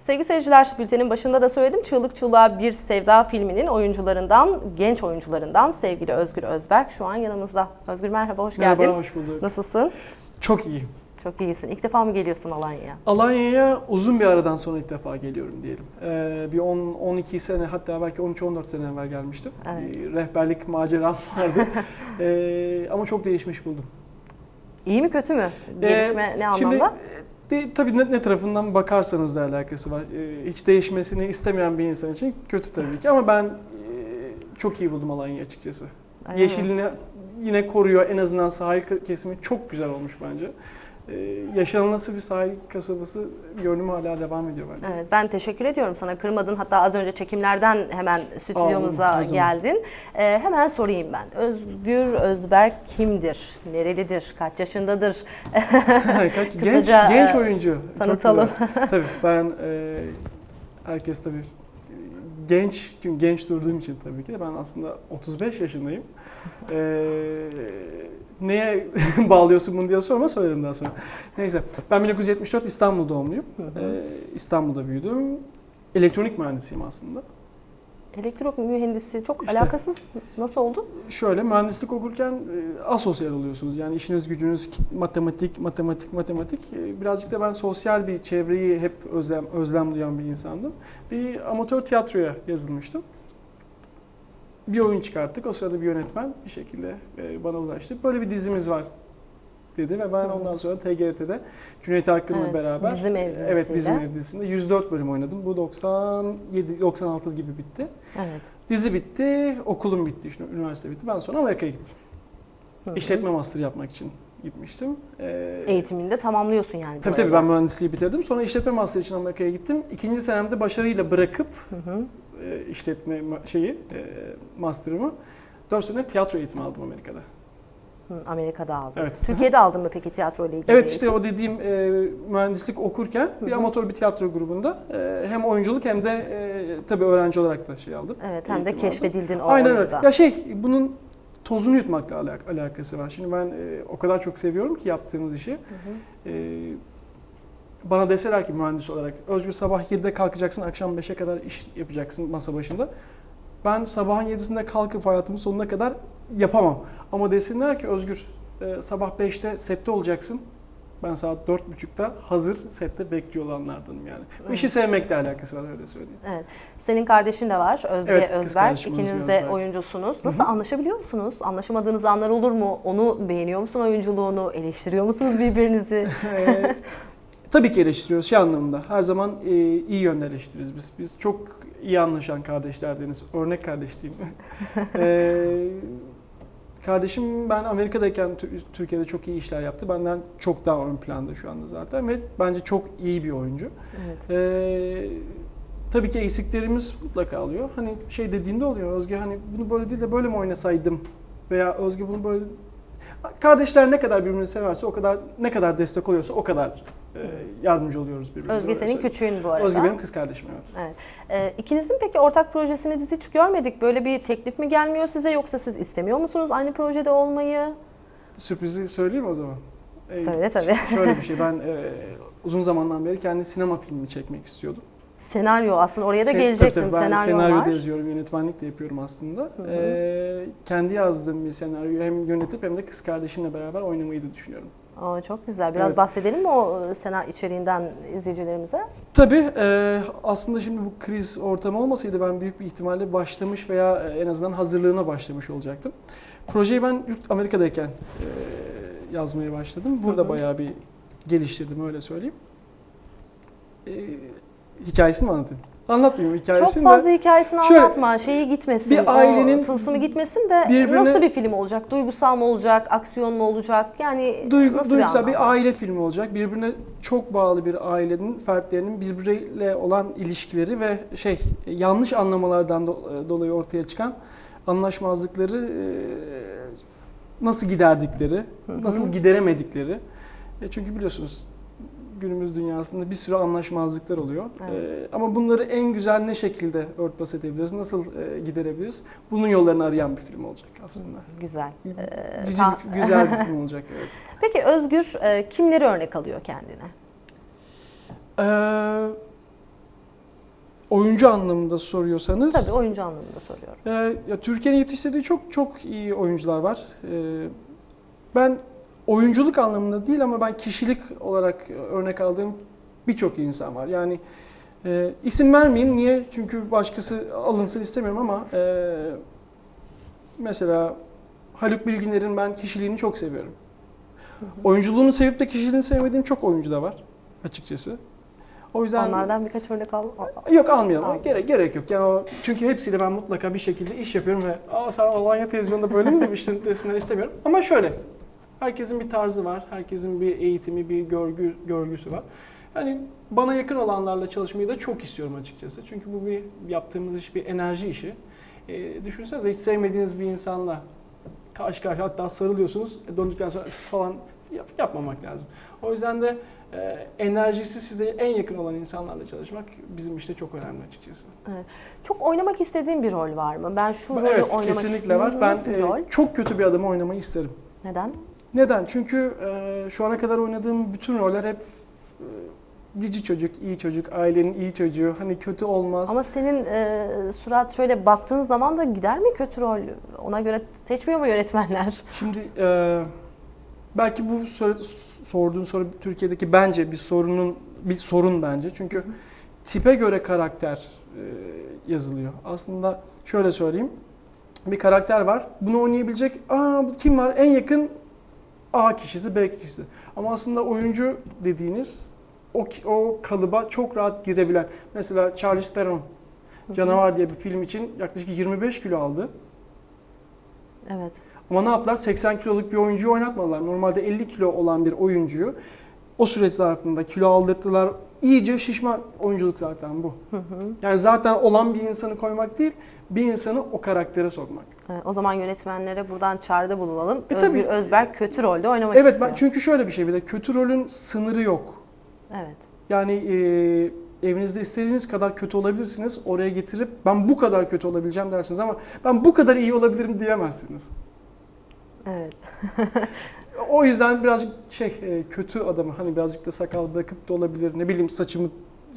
Sevgili seyirciler, bültenin başında da söyledim. Çığlık Çığlığa Bir Sevda filminin oyuncularından, genç oyuncularından sevgili Özgür Özberk şu an yanımızda. Özgür merhaba, hoş geldin. Merhaba, hoş bulduk. Nasılsın? Çok iyi. Çok iyisin. İlk defa mı geliyorsun Alanya'ya? Alanya'ya uzun bir aradan sonra ilk defa geliyorum diyelim. Ee, bir 10 12 sene hatta belki 13-14 sene evvel gelmiştim. Evet. Bir rehberlik maceram vardı. Ee, ama çok değişmiş buldum. İyi mi kötü mü? Ee, Gelişme ne Şimdi anlamda? e, de, tabii ne, ne tarafından bakarsanız da alakası var. Ee, hiç değişmesini istemeyen bir insan için kötü tabii ki ama ben e, çok iyi buldum Alanya'yı açıkçası. Mi? Yeşilini yine koruyor. En azından sahil kesimi çok güzel olmuş bence. Ee, yaşanılası bir sahil kasabası görünümü hala devam ediyor bence. Evet, ben teşekkür ediyorum sana. Kırmadın. Hatta az önce çekimlerden hemen stüdyomuza zaman. geldin. Ee, hemen sorayım ben. Özgür Özberk kimdir? Nerelidir? Kaç yaşındadır? Kaç, genç genç e, oyuncu. tanıtalım. Çok güzel. tabii ben e, herkes tabii genç çünkü genç durduğum için tabii ki de ben aslında 35 yaşındayım. E, neye bağlıyorsun bunu diye sorma söylerim daha sonra. Neyse ben 1974 İstanbul doğumluyum. E, İstanbul'da büyüdüm. Elektronik mühendisiyim aslında. Elektrik mühendisi çok İşte. alakasız. Nasıl oldu? Şöyle mühendislik okurken e, asosyal oluyorsunuz. Yani işiniz gücünüz matematik, matematik, matematik. E, Birazcık da ben sosyal bir çevreyi hep özlem, özlem duyan bir insandım. Bir amatör tiyatroya yazılmıştım. Bir oyun çıkarttık. O sırada bir yönetmen bir şekilde e, bana ulaştı. Böyle bir dizimiz var dedi ve ben ondan sonra TGRT'de Cüneyt Arkın'la Evet, beraber Bizim Ev Evet bizim dizisiyle. ev dizisinde 104 bölüm oynadım. Bu 97 96 gibi bitti. Evet. Dizi bitti, okulum bitti, işte, üniversite bitti. Ben sonra Amerika'ya gittim. Hı hı. İşletme master yapmak için gitmiştim. Ee, Eğitimini de tamamlıyorsun yani. Tabii tabii ben mühendisliği bitirdim. Sonra işletme master için Amerika'ya gittim. İkinci senemde başarıyla bırakıp e, işletme şeyi, e, master'ımı 4 sene tiyatro eğitimi aldım Amerika'da. Hı, Amerika'da aldın. Evet. Türkiye'de aldın mı peki tiyatro ile ilgili? Evet işte o dediğim e, mühendislik okurken bir Hı hı. amatör bir tiyatro grubunda e, hem oyunculuk hem de e, tabii öğrenci olarak da şey aldım. Evet hem de eğitim aldım. keşfedildin o Aynen öyle. Ya şey bunun tozunu yutmakla alak- alakası var. Şimdi ben e, o kadar çok seviyorum ki yaptığımız işi. Hı hı. E, bana deseler ki mühendis olarak Özgür sabah 7'de kalkacaksın akşam 5'e kadar iş yapacaksın masa başında. Ben sabahın 7'sinde kalkıp hayatımın sonuna kadar yapamam. Ama desinler ki Özgür e, sabah 5'te sette olacaksın. Ben saat 4.30'da hazır sette bekliyor olanlardanım yani. Bu işi sevmekle alakası var öyle söyleyeyim. Evet. Senin kardeşin de var Özge Evet, Özberk. İkiniz Özge de Özberk. oyuncusunuz. Nasıl anlaşabiliyor musunuz? Anlaşamadığınız anlar olur mu? Onu beğeniyor musun oyunculuğunu? Eleştiriyor musunuz birbirinizi? Tabii ki eleştiriyoruz şey anlamında. Her zaman e, iyi yönde eleştiririz biz. Biz çok iyi anlaşan kardeşlerdeniz. Örnek kardeş diyeyim. Kardeşim ben Amerika'dayken Tü- Türkiye'de çok iyi işler yaptı. Benden çok daha ön planda şu anda zaten ve bence çok iyi bir oyuncu. evet. Ee, tabii ki eksiklerimiz mutlaka oluyor. Hani şey dediğimde oluyor Özge hani bunu böyle değil de böyle mi oynasaydım veya Özge bunu böyle Kardeşler ne kadar birbirini severse o kadar ne kadar destek oluyorsa o kadar yardımcı oluyoruz birbirimize. Özge senin söyleyeyim. küçüğün bu arada. Özge benim kız kardeşim evet. Evet. Ee, ikinizin peki ortak projesini biz hiç görmedik. Böyle bir teklif mi gelmiyor size yoksa siz istemiyor musunuz aynı projede olmayı? Sürprizi söyleyeyim o zaman. Ee, Söyle tabii. Şöyle bir şey ben e, uzun zamandan beri kendi sinema filmi çekmek istiyordum. Senaryo aslında oraya da Se- gelecektim. tabii tabii, ben senaryo senaryo var. da yazıyorum, yönetmenlik de yapıyorum aslında. hı. Ee, kendi yazdığım bir senaryoyu hem yönetip hem de kız kardeşimle beraber oynamayı da düşünüyorum. Aa, çok güzel. Biraz Evet. bahsedelim mi o e, senaryo içeriğinden izleyicilerimize? Tabii e, aslında şimdi bu kriz ortamı olmasaydı ben büyük bir ihtimalle başlamış veya e, en azından hazırlığına başlamış olacaktım. Projeyi ben yurt Amerika'dayken e, yazmaya başladım. Burada Hı hı. bayağı bir geliştirdim öyle söyleyeyim. E, hikayesini mi anlatayım? Anlatmayayım hikayesini Çok de. fazla hikayesini Şöyle, anlatma. Şeyi gitmesin. bir ailenin tılsımı gitmesin de nasıl bir film olacak? Duygusal mı olacak? Aksiyon mu olacak? Yani Duygu, nasıl duygusal anlamda? bir aile filmi olacak. Birbirine çok bağlı bir ailenin fertlerinin birbiriyle olan ilişkileri ve şey yanlış anlamalardan do- dolayı ortaya çıkan anlaşmazlıkları e, nasıl giderdikleri, nasıl gideremedikleri. E, Çünkü biliyorsunuz günümüz dünyasında bir sürü anlaşmazlıklar oluyor. Evet. E, ama bunları en güzel ne şekilde örtbas edebiliriz, nasıl e, giderebiliriz? Bunun yollarını arayan bir film olacak aslında. Güzel. Ee, Cici, bir- güzel bir film olacak. Evet. Peki Özgür e, kimleri örnek alıyor kendine? Ee, oyuncu anlamında soruyorsanız Tabii oyuncu anlamında soruyorum. Ee, ya Türkiye'nin yetiştirdiği çok çok iyi oyuncular var. Ee, ben oyunculuk anlamında değil ama ben kişilik olarak örnek aldığım birçok insan var. Yani e, isim vermeyeyim niye? Çünkü başkası alınsın istemiyorum ama e, mesela Haluk Bilginer'in ben kişiliğini çok seviyorum. Oyunculuğunu sevip de kişiliğini sevmediğim çok oyuncu da var açıkçası. O yüzden Onlardan birkaç örnek al. Yok almayalım. Almayalım. Gerek gerek yok. Yani o çünkü hepsiyle ben mutlaka bir şekilde iş yapıyorum ve "Aa sen Alanya televizyonda böyle mi demiştin?" desinler istemiyorum. Ama şöyle. Herkesin bir tarzı var. Herkesin bir eğitimi, bir görgü görgüsü var. Yani bana yakın olanlarla çalışmayı da çok istiyorum açıkçası. Çünkü bu bir yaptığımız iş bir enerji işi. E, düşünsenize hiç sevmediğiniz bir insanla karşı karşıya hatta sarılıyorsunuz. E, döndükten sonra falan yap- yapmamak lazım. O yüzden de e, enerjisi size en yakın olan insanlarla çalışmak bizim işte çok önemli açıkçası. Çok oynamak istediğin bir rol var mı? Ben şu rolü evet oynamak kesinlikle var. Ben e, çok kötü bir adamı oynamayı isterim. Neden? Neden? Çünkü e, şu ana kadar oynadığım bütün roller hep e, cici çocuk, iyi çocuk, ailenin iyi çocuğu. Hani kötü olmaz. Ama senin e, surat şöyle baktığın zaman da gider mi kötü rol? Ona göre seçmiyor mu yönetmenler? Şimdi e, belki bu soru, sorduğun soru Türkiye'deki bence bir sorunun bir sorun bence. Çünkü tipe göre karakter e, yazılıyor. Aslında şöyle söyleyeyim. Bir karakter var. Bunu oynayabilecek aa kim var? En yakın A kişisi, B kişisi. Ama aslında oyuncu dediğiniz o, o kalıba çok rahat girebilen. Mesela Charlize Theron Canavar diye bir film için yaklaşık 25 kilo aldı. Evet. Ama ne yaptılar? 80 kiloluk bir oyuncuyu oynatmadılar. Normalde 50 kilo olan bir oyuncuyu o süreç zarfında kilo aldırttılar. İyice şişman oyunculuk zaten bu. Hı hı. Yani zaten olan bir insanı koymak değil, bir insanı o karaktere sokmak. E, O zaman yönetmenlere buradan çağrıda bulunalım. E, Özgür tabii. Özberk kötü rolde oynamak Evet istiyor. ben çünkü şöyle bir şey bir de kötü rolün sınırı yok. Evet. Yani e, evinizde istediğiniz kadar kötü olabilirsiniz. Oraya getirip ben bu kadar kötü olabileceğim dersiniz ama ben bu kadar iyi olabilirim diyemezsiniz. Evet. O yüzden birazcık şey e, kötü adamı hani birazcık da sakal bırakıp da olabilir. Ne bileyim saçımı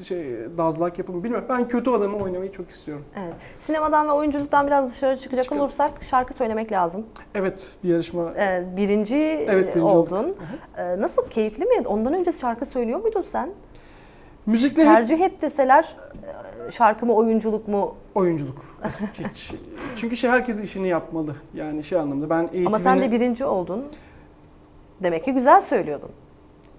şey dazlak yapımı bilmiyorum. Ben kötü adamı oynamayı çok istiyorum. Evet. Sinemadan ve oyunculuktan biraz dışarı çıkacak Çıkalım. olursak şarkı söylemek lazım. Evet bir yarışma. Ee, birinci, Evet, birinci oldun. Ee, nasıl keyifli mi? Ondan önce şarkı söylüyor muydun sen? Müzikle hep Tercih et deseler e, şarkı mı oyunculuk mu? oyunculuk. Hiç. Çünkü şey herkes işini yapmalı. Yani şey anlamda ben eğitimini... Ama sen de birinci oldun. Demek ki güzel söylüyordun.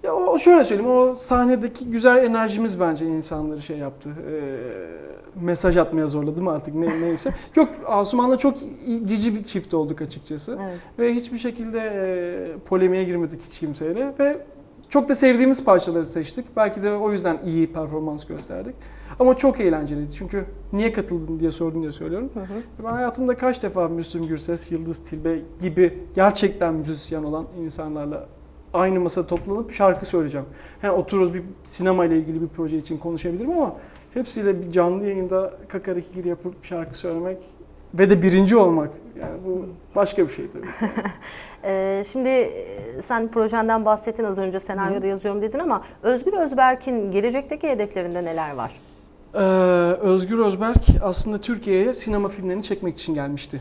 Ya o şöyle söyleyeyim, o sahnedeki güzel enerjimiz bence insanları şey yaptı. Ee, mesaj atmaya zorladı mı artık ne, neyse. Yok Asuman'la çok cici bir çift olduk açıkçası. Evet. Ve hiçbir şekilde e, polemiğe girmedik hiç kimseyle. Ve çok da sevdiğimiz parçaları seçtik. Belki de o yüzden iyi performans gösterdik. Ama çok eğlenceliydi. Çünkü niye katıldın diye sordun diye söylüyorum. Hı hı. Ben hayatımda kaç defa Müslüm Gürses, Yıldız Tilbe gibi gerçekten müzisyen olan insanlarla aynı masada toplanıp şarkı söyleyeceğim. He, otururuz bir sinema ile ilgili bir proje için konuşabilirim ama hepsiyle bir canlı yayında kakarikir yapıp şarkı söylemek ve de birinci olmak yani bu başka bir şey tabii. Ee, şimdi e, sen projenden bahsettin az önce senaryoda yazıyorum dedin ama Özgür Özberk'in gelecekteki hedeflerinde neler var? Ee, Özgür Özberk aslında Türkiye'ye sinema filmlerini çekmek için gelmişti.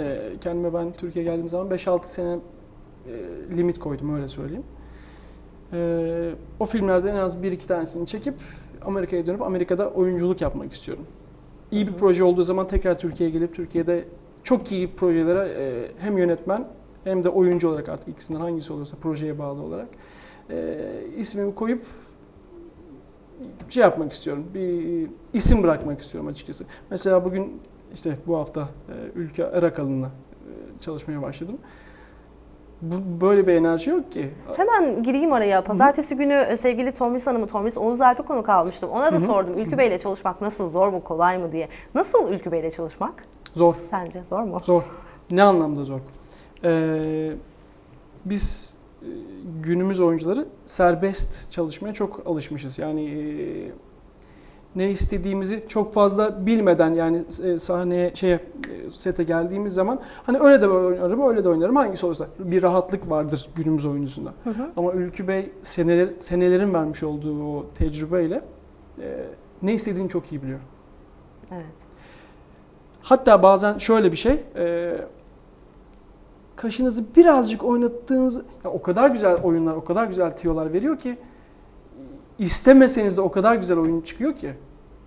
Ee, kendime ben Türkiye'ye geldiğim zaman 5-6 sene limit koydum öyle söyleyeyim. Ee, o filmlerden en az 1-2 tanesini çekip Amerika'ya dönüp Amerika'da oyunculuk yapmak istiyorum. İyi bir proje olduğu zaman tekrar Türkiye'ye gelip Türkiye'de çok iyi projelere e, hem yönetmen hem de oyuncu olarak artık ikisinden hangisi olursa projeye bağlı olarak e, ismimi koyup şey yapmak istiyorum. Bir isim bırakmak istiyorum açıkçası. Mesela bugün işte bu hafta e, Ülke Erakalın'la e, çalışmaya başladım. Bu, böyle bir enerji yok ki. Hemen gireyim araya. Pazartesi günü e, sevgili Tomris Hanım'ı, Tomris Oğuz Alp'e konuk almıştım. Ona da Hı hı. sordum Ülkü Bey'le çalışmak nasıl, zor mu, kolay mı diye. Nasıl Ülkü Bey'le çalışmak? Zor. Sence zor mu? Zor. Ne anlamda zor? Ee, biz e, günümüz oyuncuları serbest çalışmaya çok alışmışız. Yani e, ne istediğimizi çok fazla bilmeden yani e, sahneye şeye e, sete geldiğimiz zaman hani öyle de oynarım öyle de oynarım hangisi olursa bir rahatlık vardır günümüz oyuncusunda. Hı hı. Ama Ülkü Bey seneler, senelerin vermiş olduğu o tecrübeyle e, ne istediğini çok iyi biliyor. Evet. Hatta bazen şöyle bir şey, e, kaşınızı birazcık oynattığınız, ya o kadar güzel oyunlar, o kadar güzel tiyolar veriyor ki istemeseniz de o kadar güzel oyun çıkıyor ki.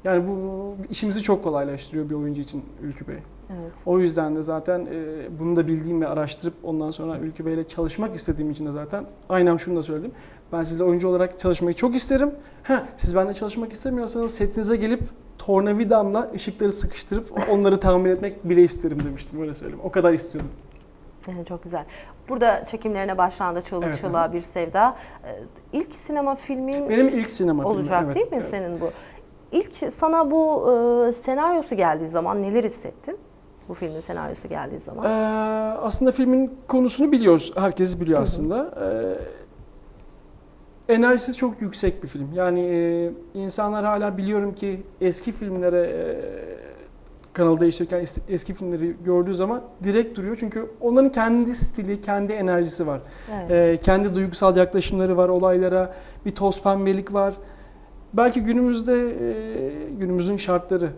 Yani bu işimizi çok kolaylaştırıyor bir oyuncu için Ülkü Bey. Evet. O yüzden de zaten e, bunu da bildiğim ve araştırıp ondan sonra Ülkü Bey'le çalışmak istediğim için de zaten aynen şunu da söyledim. Ben sizle oyuncu olarak çalışmayı çok isterim. Ha, siz benimle çalışmak istemiyorsanız setinize gelip tornavidamla ışıkları sıkıştırıp onları tamir etmek bile isterim demiştim. Öyle söyleyeyim. O kadar istiyordum. Çok güzel. Burada çekimlerine başlandı Çığlık Evet, Çığlığa Bir Sevda. Ee, İlk sinema filmin Benim ilk sinema filmim. olacak evet, değil mi evet. senin bu? İlk sana bu e, senaryosu geldiği zaman neler hissettin? Bu filmin senaryosu geldiği zaman. Ee, aslında filmin konusunu biliyoruz. Herkes biliyor aslında. Ee, enerjisi çok yüksek bir film. Yani e, insanlar hala biliyorum ki eski filmlere e, kanalı değiştirirken es- eski filmleri gördüğü zaman direkt duruyor. Çünkü onların kendi stili, kendi enerjisi var. evet. Ee, kendi duygusal yaklaşımları var olaylara. Bir toz pembelik var. Belki günümüzde e, günümüzün şartları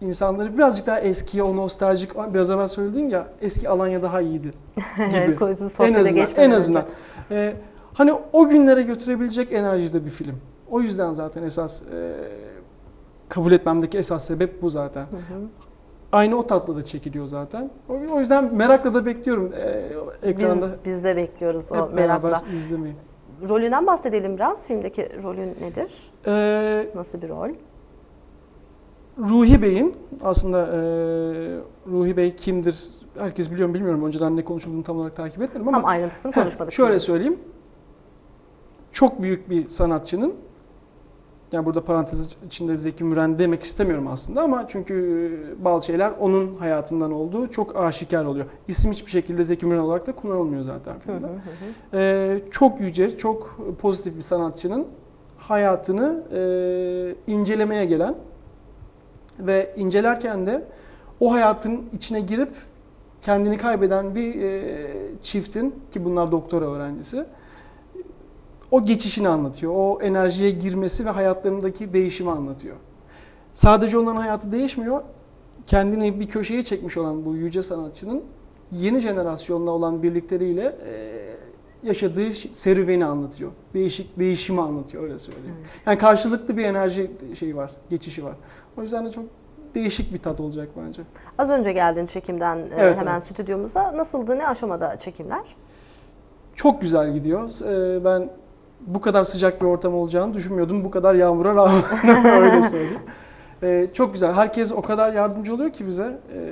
insanları birazcık daha eskiye o nostaljik biraz evvel söylediğin ya eski Alanya daha iyiydi gibi. En azından en azından. Ee, hani o günlere götürebilecek enerjide bir film. O yüzden zaten esas e, kabul etmemdeki esas sebep bu zaten. Hı hı. Aynı o tatlı da çekiliyor zaten. O, yüzden merakla da bekliyorum e, ekranda. Biz, biz de bekliyoruz o hep merakla. izlemeyi. Rolünden bahsedelim biraz. Filmdeki rolün nedir? Ee, Nasıl bir rol? Ruhi Bey'in aslında e, Ruhi Bey kimdir? Herkes biliyor mu bilmiyorum. Önceden ne konuşulduğunu tam olarak takip etmedim ama Tam ayrıntısını Heh, konuşmadık. şöyle söyleyeyim. Çok büyük bir sanatçının yani burada parantez içinde Zeki Müren demek istemiyorum aslında ama çünkü bazı şeyler onun hayatından olduğu çok aşikar oluyor. İsim hiçbir şekilde Zeki Müren olarak da kullanılmıyor zaten hı filmde. hı hı. Ee, çok yüce, çok pozitif bir sanatçının hayatını e, incelemeye gelen ve incelerken de o hayatın içine girip kendini kaybeden bir e, çiftin ki bunlar doktora öğrencisi o geçişini anlatıyor. O enerjiye girmesi ve hayatlarındaki değişimi anlatıyor. Sadece onların hayatı değişmiyor. Kendini bir köşeye çekmiş olan bu yüce sanatçının yeni jenerasyonla olan birlikleriyle yaşadığı serüveni anlatıyor. Değişik değişimi anlatıyor öyle söyleyeyim. Evet. Yani karşılıklı bir enerji şeyi var, geçişi var. O yüzden de çok değişik bir tat olacak bence. Az önce geldin çekimden Evet, hemen evet. stüdyomuza. Nasıldı? Ne aşamada çekimler? Çok güzel gidiyor. Ben bu kadar sıcak bir ortam olacağını düşünmüyordum. Bu kadar yağmura rağmen öyle söyleyeyim. Ee, Çok güzel. Herkes o kadar yardımcı oluyor ki bize. Ee,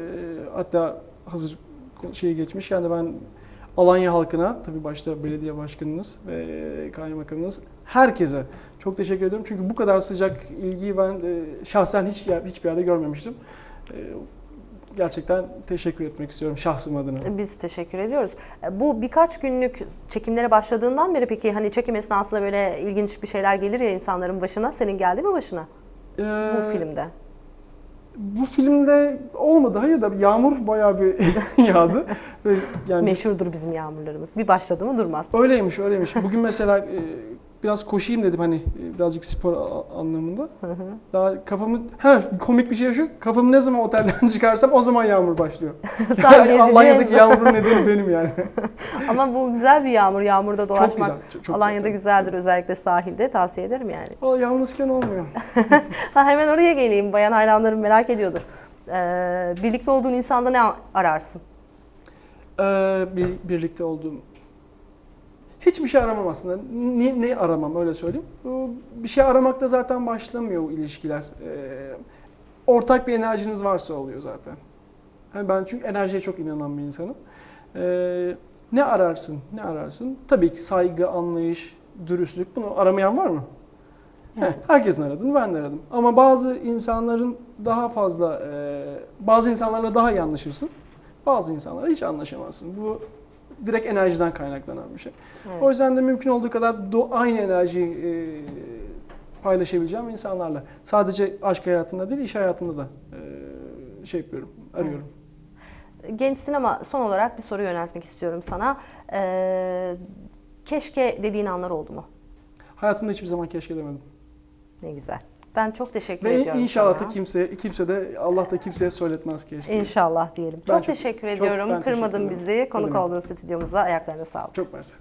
Hatta hazır şeyi geçmişken de ben Alanya halkına, tabii başta belediye başkanınız ve kaymakamınız, herkese çok teşekkür ediyorum. Çünkü bu kadar sıcak ilgiyi ben e, şahsen hiç hiçbir yerde görmemiştim. Gerçekten teşekkür etmek istiyorum şahsım adına. Biz teşekkür ediyoruz. E, Bu birkaç günlük çekimlere başladığından beri peki hani çekim esnasında böyle ilginç bir şeyler gelir ya insanların başına. Senin geldi mi başına bu Ee, filmde? Bu filmde olmadı. Hayır da yağmur bayağı bir yağdı. Yani Meşhurdur bizim yağmurlarımız. Bir başladı mı durmaz. Öyleymiş, öyleymiş. Bugün mesela e, biraz koşayım dedim hani birazcık spor anlamında. Hı hı. Daha kafamı ha komik bir şey şu. Kafamı ne zaman otelden çıkarsam o zaman yağmur başlıyor. Yani. Alanya'daki yağmurun nedeni benim yani. Ama bu güzel bir yağmur. Yağmurda dolaşmak çok güzel. Çok, çok Alanya'da güzel. güzeldir özellikle sahilde. Tavsiye ederim yani. O yalnızken olmuyor. Ha, hemen oraya geleyim. Bayan hayranlarım merak ediyordur. Ee, birlikte olduğun insanda ne ararsın? Ee, bir, birlikte olduğum hiçbir şey aramam aslında. Ne, ne aramam öyle söyleyeyim. Bir şey aramakta zaten başlamıyor ilişkiler. Ee, ortak bir enerjiniz varsa oluyor zaten. Yani ben çünkü enerjiye çok inanan bir insanım. Ee, ne ararsın? Ne ararsın? Tabii ki saygı, anlayış, dürüstlük. Bunu aramayan var mı? Heh, herkesin aradığını ben de aradım. Ama bazı insanların daha fazla, e, bazı insanlarla daha iyi anlaşırsın. Bazı insanlarla hiç anlaşamazsın. Bu direkt enerjiden kaynaklanan bir şey. Evet. O yüzden de mümkün olduğu kadar do- aynı enerjiyi e, paylaşabileceğim insanlarla. Sadece aşk hayatında değil, iş hayatında da e, şey yapıyorum, arıyorum. Gençsin ama son olarak bir soru yöneltmek istiyorum sana. Ee, keşke dediğin anlar oldu mu? Hayatımda hiçbir zaman keşke demedim. Ne güzel. Ben çok teşekkür Ve ediyorum inşallah sana. da kimse, kimse de Allah da kimseye söyletmez keşke. İnşallah diyelim. Ben çok, çok- teşekkür çok ediyorum. ben teşekkür Kırmadın ederim. bizi. Konuk olduğun stüdyomuza ayaklarına sağlık. Çok mersi.